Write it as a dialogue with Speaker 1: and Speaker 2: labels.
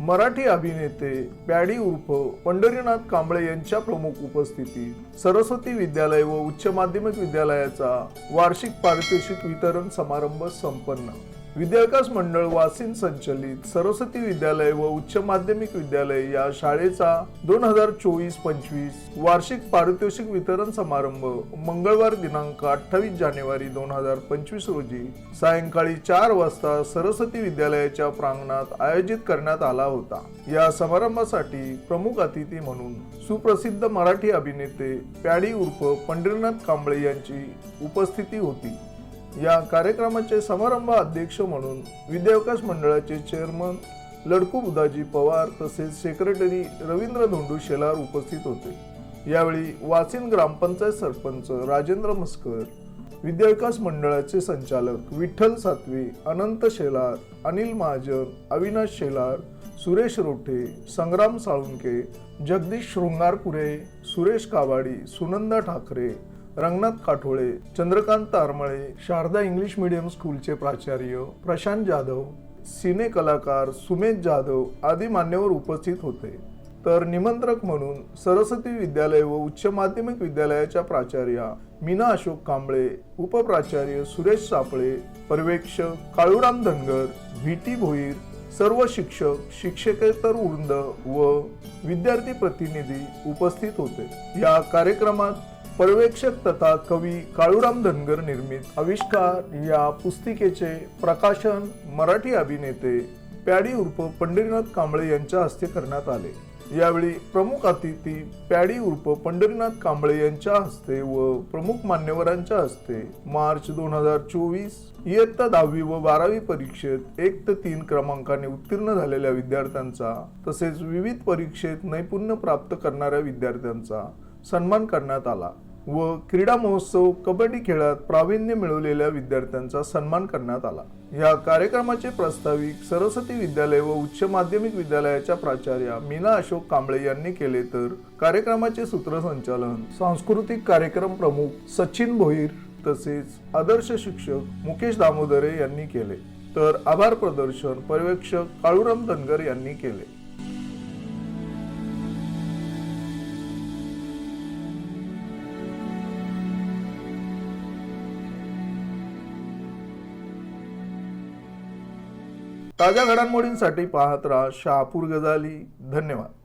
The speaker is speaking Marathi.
Speaker 1: मराठी अभिनेते पॅडी उर्फ पंढरीनाथ कांबळे यांच्या प्रमुख उपस्थितीत सरस्वती विद्यालय व उच्च माध्यमिक विद्यालयाचा वार्षिक पारितोषिक वितरण समारंभ संपन्न. विद्याविकास मंडळ वासिन संचलित सरस्वती विद्यालय व उच्च माध्यमिक विद्यालय या शाळेचा दोन हजार चोवीस पंचवीस वार्षिक पारितोषिक वितरण समारंभ मंगळवार दिनांक अठ्ठावीस जानेवारी दोन हजार पंचवीस रोजी सायंकाळी चार वाजता सरस्वती विद्यालयाच्या प्रांगणात आयोजित करण्यात आला होता. या समारंभासाठी प्रमुख अतिथी म्हणून सुप्रसिद्ध मराठी अभिनेते प्याडी उर्फ पंढरीनाथ कांबळे यांची उपस्थिती होती. या कार्यक्रमाचे समारंभ अध्यक्ष म्हणून विद्याविकास मंडळाचे चेअरमन लडकू बुधाजी पवार तसेच सेक्रेटरी रवींद्र धोंडू शेलार उपस्थित होते. यावेळी वासिन ग्रामपंचायत सरपंच राजेंद्र मस्कर विद्याविकास मंडळाचे संचालक विठ्ठल सातवे अनंत शेलार अनिल महाजन अविनाश शेलार सुरेश रोठे संग्राम साळुंके जगदीश शृंगारपुरे सुरेश कावाडी सुनंदा ठाकरे रंगनाथ काठोळे चंद्रकांत तारमळे शारदा इंग्लिश मीडियम स्कूलचे प्राचार्य प्रशांत जाधव सिने कलाकार सुमेध जाधव आदी मान्यवर उपस्थित होते. तर निमंत्रक म्हणून सरस्वती विद्यालय व उच्च माध्यमिक विद्यालयाच्या प्राचार्या मीना अशोक कांबळे उपप्राचार्य सुरेश सापळे पर्यवेक्षक काळूराम धनगर व्ही टी भोईर सर्व शिक्षक शिक्षकेतर वृंद व विद्यार्थी प्रतिनिधी उपस्थित होते. या कार्यक्रमात पर्यवेक्षक तथा कवी काळूराम धनगर निर्मित आविष्कार या पुस्तिकेचे प्रकाशन मराठी अभिनेते पॅडी उर्फ पंढरीनाथ कांबळे यांच्या हस्ते करण्यात आले. यावेळी प्रमुख अतिथी पॅडी उर्फ पंढरीनाथ कांबळे यांच्या हस्ते व प्रमुख मान्यवरांच्या हस्ते मार्च दोन हजार चोवीस इयत्ता दहावी व बारावी परीक्षेत एक ते तीन क्रमांकाने उत्तीर्ण झालेल्या विद्यार्थ्यांचा तसेच विविध परीक्षेत नैपुण्य प्राप्त करणाऱ्या विद्यार्थ्यांचा सन्मान करण्यात आला व क्रीडा महोत्सव कबड्डी खेळात प्रावीण्य मिळवलेल्या विद्यार्थ्यांचा सन्मान करण्यात आला. या कार्यक्रमाचे प्रास्ताविक सरस्वती विद्यालय व उच्च माध्यमिक विद्यालयाच्या प्राचार्या मीना अशोक कांबळे यांनी केले तर कार्यक्रमाचे सूत्रसंचालन सांस्कृतिक कार्यक्रम प्रमुख सचिन भोईर तसेच आदर्श शिक्षक मुकेश दामोदरे यांनी केले. तर आभार प्रदर्शन पर्यवेक्षक काळूराम धनगर यांनी केले. ताज्या घडामोडींसाठी पाहत राहा शहापूर गजाली धन्यवाद.